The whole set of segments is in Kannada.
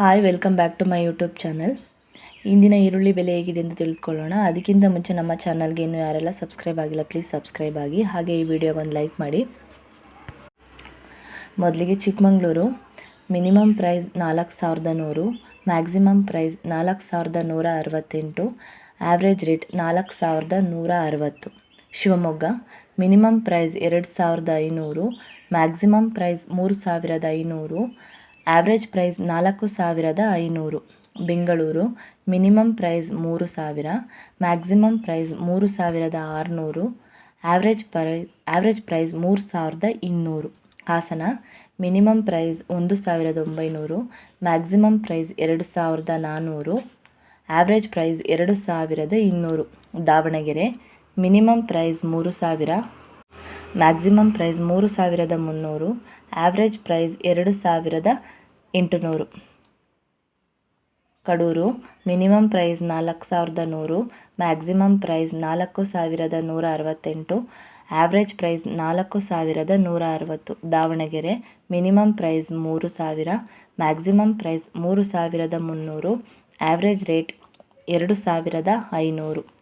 Hi welcome back to my YouTube channel ಇಂದಿನ ಈರುಳ್ಳಿ ಬೆಲೆ ಹೇಗಿದೆ ಎಂದು ತಿಳ್ಕೊಳ್ಳೋಣ. ಅದಕ್ಕಿಂತ ಮುಂಚೆ ನಮ್ಮ ಚಾನಲ್ಗೆ ಇನ್ನೂ ಯಾರೆಲ್ಲ ಸಬ್ಸ್ಕ್ರೈಬ್ ಆಗಿಲ್ಲ ಪ್ಲೀಸ್ ಸಬ್ಸ್ಕ್ರೈಬ್ ಆಗಿ. ಹಾಗೆ ಈ ವಿಡಿಯೋಗೆ ಒಂದು ಲೈಕ್ ಮಾಡಿ. ಮೊದಲಿಗೆ ಚಿಕ್ಕಮಂಗ್ಳೂರು. ಮಿನಿಮಮ್ ಪ್ರೈಸ್ ನಾಲ್ಕು ಸಾವಿರದ ನೂರು ಮ್ಯಾಕ್ಸಿಮಮ್ ಪ್ರೈಸ್ ನಾಲ್ಕು ಸಾವಿರದ ನೂರ ಅರವತ್ತೆಂಟು ಆ್ಯಾವ್ರೇಜ್ ರೇಟ್ ನಾಲ್ಕು ಸಾವಿರದ ನೂರ ಅರವತ್ತು. ಶಿವಮೊಗ್ಗ. ಮಿನಿಮಮ್ ಪ್ರೈಸ್ ಎರಡು ಸಾವಿರದ ಐನೂರು ಮ್ಯಾಕ್ಸಿಮಮ್ ಪ್ರೈಸ್ ಮೂರು ಸಾವಿರದ ಐನೂರು ಆವ್ರೇಜ್ ಪ್ರೈಸ್ ನಾಲ್ಕು ಸಾವಿರದ ಐನೂರು. ಬೆಂಗಳೂರು ಮಿನಿಮಮ್ ಪ್ರೈಸ್ ಮೂರು ಸಾವಿರ ಮ್ಯಾಕ್ಸಿಮಮ್ ಪ್ರೈಸ್ ಮೂರು ಸಾವಿರದ ಆರುನೂರು ಆವ್ರೇಜ್ ಪ್ರೈ ಆವ್ರೇಜ್ ಪ್ರೈಸ್ ಮೂರು ಸಾವಿರದ ಇನ್ನೂರು. ಹಾಸನ ಮಿನಿಮಮ್ ಪ್ರೈಸ್ ಒಂದು ಸಾವಿರದ ಒಂಬೈನೂರು ಮ್ಯಾಕ್ಸಿಮಮ್ ಪ್ರೈಸ್ ಎರಡು ಸಾವಿರದ ನಾನ್ನೂರು ಆವ್ರೇಜ್ ಪ್ರೈಸ್ ಎರಡು ಸಾವಿರದ ಇನ್ನೂರು. ದಾವಣಗೆರೆ ಮಿನಿಮಮ್ ಪ್ರೈಸ್ ಮೂರು ಸಾವಿರ ಮ್ಯಾಕ್ಸಿಮಮ್ ಪ್ರೈಸ್ ಮೂರು ಸಾವಿರದ ಮುನ್ನೂರು ಆ್ಯಾವ್ರೇಜ್ ಪ್ರೈಸ್ ಎರಡು ಸಾವಿರದ ಎಂಟುನೂರು. ಕಡೂರು, ಮಿನಿಮಮ್ ಪ್ರೈಸ್ ನಾಲ್ಕು ಸಾವಿರದ ನೂರು, ಮ್ಯಾಕ್ಸಿಮಮ್ ಪ್ರೈಸ್ ನಾಲ್ಕು ಸಾವಿರದ ನೂರ ಅರವತ್ತೆಂಟು ಆ್ಯಾವ್ರೇಜ್ ಪ್ರೈಸ್ ನಾಲ್ಕು ಸಾವಿರದ ನೂರ ಅರವತ್ತು. ದಾವಣಗೆರೆ, ಮಿನಿಮಮ್ ಪ್ರೈಸ್ ಮೂರು ಸಾವಿರ, ಮ್ಯಾಕ್ಸಿಮಮ್ ಪ್ರೈಸ್ ಮೂರು ಸಾವಿರದ ಮುನ್ನೂರು ಆ್ಯಾವ್ರೇಜ್ ರೇಟ್ ಎರಡು ಸಾವಿರದ ಐನೂರು.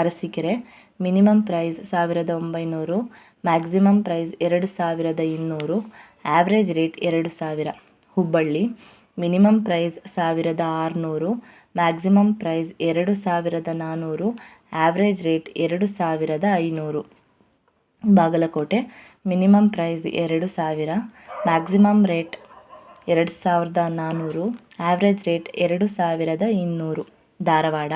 ಅರಸೀಕೆರೆ, ಮಿನಿಮಮ್ ಪ್ರೈಸ್ ಸಾವಿರದ ಒಂಬೈನೂರು, ಮ್ಯಾಕ್ಸಿಮಮ್ ಪ್ರೈಸ್ ಎರಡು ಸಾವಿರದ ಇನ್ನೂರು ಆ್ಯಾವ್ರೇಜ್ ರೇಟ್ ಎರಡು ಸಾವಿರ. ಹುಬ್ಬಳ್ಳಿ, ಮಿನಿಮಮ್ ಪ್ರೈಸ್ ಸಾವಿರದ ಆರುನೂರು, ಮ್ಯಾಕ್ಸಿಮಮ್ ಪ್ರೈಸ್ ಎರಡು ಸಾವಿರದ ನಾನ್ನೂರು ಆ್ಯಾವ್ರೇಜ್ ರೇಟ್ ಎರಡು ಸಾವಿರದ ಐನೂರು. ಬಾಗಲಕೋಟೆ, ಮಿನಿಮಮ್ ಪ್ರೈಸ್ ಎರಡು ಸಾವಿರ, ಮ್ಯಾಕ್ಸಿಮಮ್ ರೇಟ್ ಎರಡು ಸಾವಿರದ ನಾನ್ನೂರು ಆ್ಯಾವ್ರೇಜ್ ರೇಟ್ ಎರಡು ಸಾವಿರದ ಇನ್ನೂರು. ಧಾರವಾಡ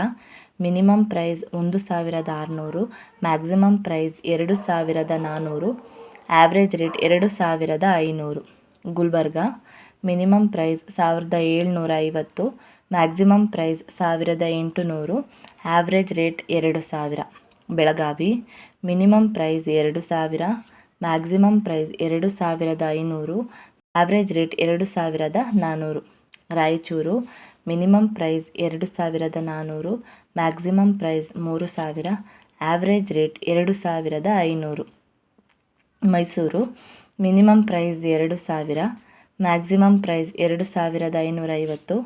ಮಿನಿಮಮ್ ಪ್ರೈಸ್ ಒಂದು ಸಾವಿರದ ಆರುನೂರು, ಮ್ಯಾಕ್ಸಿಮಮ್ ಪ್ರೈಸ್ ಎರಡು ಸಾವಿರದ ನಾನ್ನೂರು ಆ್ಯಾವ್ರೇಜ್ ರೇಟ್ ಎರಡು ಸಾವಿರದ ಐನೂರು. ಗುಲ್ಬರ್ಗ, ಮಿನಿಮಮ್ ಪ್ರೈಸ್ ಸಾವಿರದ ಏಳ್ನೂರ ಐವತ್ತು, ಮ್ಯಾಕ್ಸಿಮಮ್ ಪ್ರೈಸ್ ಸಾವಿರದ ಎಂಟುನೂರು ಆ್ಯಾವ್ರೇಜ್ ರೇಟ್ ಎರಡು ಸಾವಿರ. ಬೆಳಗಾವಿ, ಮಿನಿಮಮ್ ಪ್ರೈಸ್ ಎರಡು ಸಾವಿರ, ಮ್ಯಾಕ್ಸಿಮಮ್ ಪ್ರೈಸ್ ಎರಡು ಸಾವಿರದ ಐನೂರು ಆ್ಯಾವ್ರೇಜ್ ರೇಟ್ ಎರಡು ಸಾವಿರದ ನಾನ್ನೂರು ರಾಯಚೂರು ಮಿನಿಮಮ್ ಪ್ರೈಸ್ ಎರಡು ಸಾವಿರದ ನಾನ್ನೂರು ಮ್ಯಾಕ್ಸಿಮಮ್ ಪ್ರೈಸ್ ಮೂರು ಸಾವಿರ ಆ್ಯಾವ್ರೇಜ್ ರೇಟ್ ಎರಡು ಸಾವಿರದ ಐನೂರು. ಮೈಸೂರು, ಮಿನಿಮಮ್ ಪ್ರೈಸ್ ಎರಡು ಸಾವಿರ, ಮ್ಯಾಕ್ಸಿಮಮ್ ಪ್ರೈಸ್ ಎರಡು ಸಾವಿರದ ಐನೂರೈವತ್ತು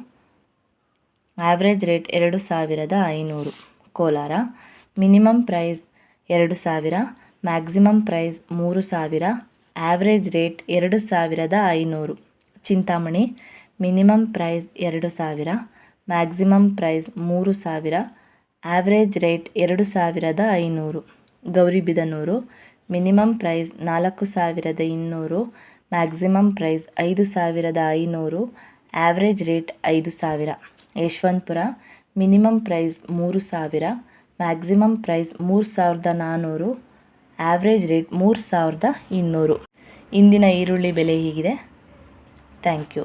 ಆವ್ರೇಜ್ ರೇಟ್ ಎರಡು ಸಾವಿರದ ಐನೂರು. ಕೋಲಾರ, ಮಿನಿಮಮ್ ಪ್ರೈಸ್ ಎರಡು ಸಾವಿರ, ಮ್ಯಾಕ್ಸಿಮಮ್ ಪ್ರೈಸ್ ಮೂರು ಸಾವಿರ ಆ್ಯಾವ್ರೇಜ್ ರೇಟ್ ಎರಡು ಸಾವಿರದ ಐನೂರು. ಚಿಂತಾಮಣಿ ಮಿನಿಮಮ್ ಪ್ರೈಸ್ ಎರಡು ಸಾವಿರ, ಮ್ಯಾಕ್ಸಿಮಮ್ ಪ್ರೈಸ್ ಮೂರು ಸಾವಿರ ಆ್ಯಾವ್ರೇಜ್ ರೇಟ್ ಎರಡು ಸಾವಿರದ ಐನೂರು. ಗೌರಿಬಿದನೂರು ಮಿನಿಮಮ್ ಪ್ರೈಸ್ ನಾಲ್ಕು ಸಾವಿರದ ಇನ್ನೂರು, ಮ್ಯಾಕ್ಸಿಮಮ್ ಪ್ರೈಸ್ ಐದು ಸಾವಿರದ ಐನೂರು ಆ್ಯಾವ್ರೇಜ್ ರೇಟ್ ಐದು ಸಾವಿರ. ಯಶವಂತಪುರ, ಮಿನಿಮಮ್ ಪ್ರೈಸ್ ಮೂರು ಸಾವಿರ, ಮ್ಯಾಕ್ಸಿಮಮ್ ಪ್ರೈಸ್ ಮೂರು ಸಾವಿರದ ನಾನ್ನೂರು ಆ್ಯಾವ್ರೇಜ್ ರೇಟ್ ಮೂರು ಸಾವಿರದ ಇನ್ನೂರು. ಇಂದಿನ ಈರುಳ್ಳಿ ಬೆಲೆ ಹೀಗಿದೆ. Thank you.